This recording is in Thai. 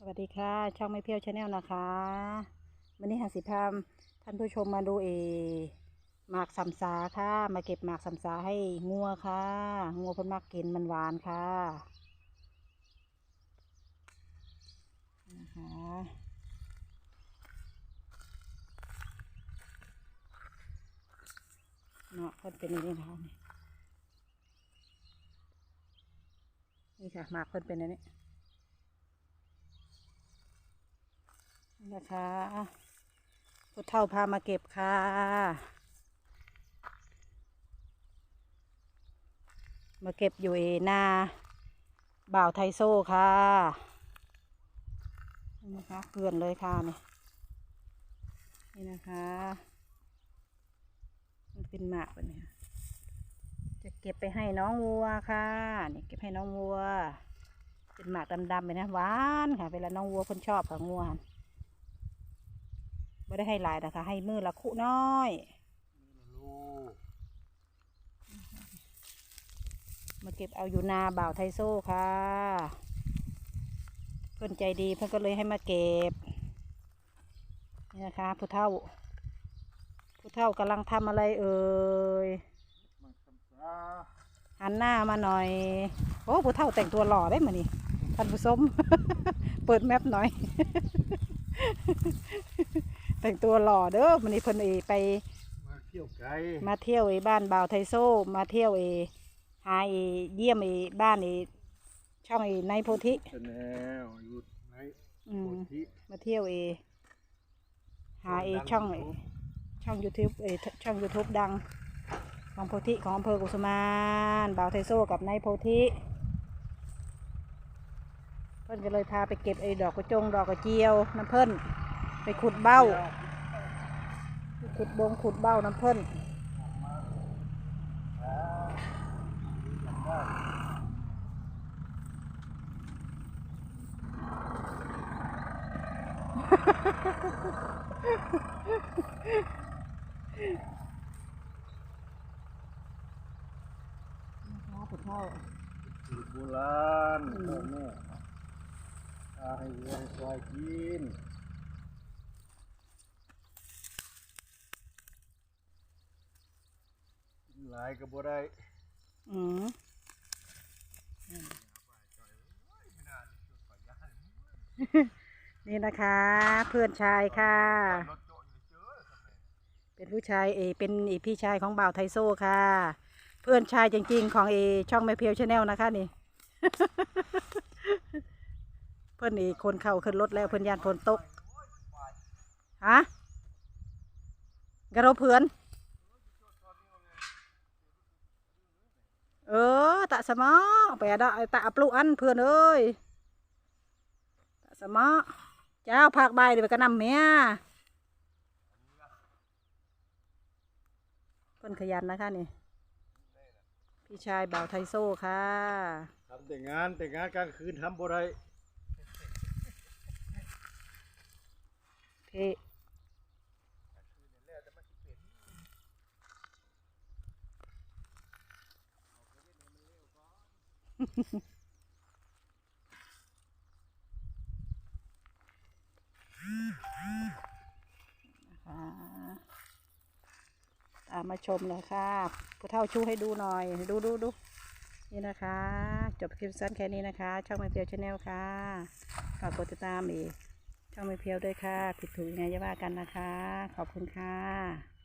สวัสดีค่ะ ช่องไม่เพียวชาแนลนะคะ วันนี้หาสิพามท่านผู้ชมมาดูเอหมากสัมสาค่ะ มาเก็บหมากสัมสาให้งัวค่ะ งัวเพิ่นมักกินมันหวานค่ะนะคะเนาะเพิ่นเป็นอย่างนี้นะคะนี่นี่ค่ะหมากเพิ่นเป็นอย่างนี้ นะคะพุทเท่าพามาเก็บค่ะ มาเก็บอยู่เอนาบ่าวไทโซ่ค่ะนี่นะคะเกลื่อนเลยค่ะนี่นี่นะคะ มันเป็นหมากแบบนี้ค่ะจะเก็บไปให้น้องวัวค่ะนี่เก็บให้น้องวัว เป็นหมากดำๆไปนะหวานค่ะ เวลาน้องวัวคนชอบค่ะงัว ไม่ได้ให้หลายนะคะ ให้มือละคุน้อยมาเก็บเอาอยู่นาบ่าวไทโซ่ค่ะ เพื่อนใจดีเพื่อนก็เลยให้มาเก็บ นี่นะคะผู้เฒ่า ผู้เฒ่ากำลังทำอะไรเอ่ยหันหน้ามาหน่อย โอ้ผู้เฒ่าแต่งตัวหล่อได้มานี่ท่านผู้ชม เปิดแมปหน่อย แต่งตัวหล่อเด้อมันนี้เพิ่นเอไป มาเที่ยวไกลมาเที่ยวไอ้บ้านบ่าวไทโซ่มาเที่ยวไอ้หาไอ้เยี่ยมไอ้บ้านไอ้ช่องไอ้ในโพธิชาแนลอยู่ในอืโพมธิมาเที่ยวไอ้หาไอ้ช่องไอ้ช่องยูทูบไอ้ช่องยูทูบดัง ของโพธิของอำเภอกุสุมานบ่าวไทโซ่กับในโพธิเพิ่นก็เลยพาไปเก็บไอ้ดอกกระจงดอกกระเจียวน้ำเพิ่น ไปขุดเบ้า ขุดบงขุดเบ้าน้ำเพิ่นนะคะผู้เฒ่าสูตรโบราณพ่อแม่พาให้วัวให้ควายกินกิน หลายก็บ่ได้อืมนี่นะคะ เพื่อนชายค่ะ เป็นผู้ชายเอ เป็นเอพี่ชายของบ่าวไทโซ่ค่ะ เพื่อนชายจริงๆ ของเอช่องไม่เพียวชาแนลนะคะนี่ เพื่อนเอคนเข้าขึ้นรถแล้วเพื่อนยานฝนตกฮะกระโดเพื่อน เออตะสมอไปอะดะตะปลุอันเพื่อนเอ้ยตะสมอเจ้าภาคใบเดี๋ยวไปกระนำเมียเพิ่นขยันนะคะนี่พี่ชายบ่าวไทโซ่ค่ะทำแต่งานแต่งานกลางคืนทำบ่ได้พี่นะคะ ตามมาชมเลยค่ะผู้เท่าชูให้ดูหน่อย ดูดูดูนี่นะคะ จบคลิปสั้นแค่นี้นะคะ ช่องไม่เพียวชาแนลค่ะฝากกดติดตามอีก ช่องไม่เพียวด้วยค่ะ ผิดถูกยังไงจะว่ากันนะคะ ขอบคุณค่ะ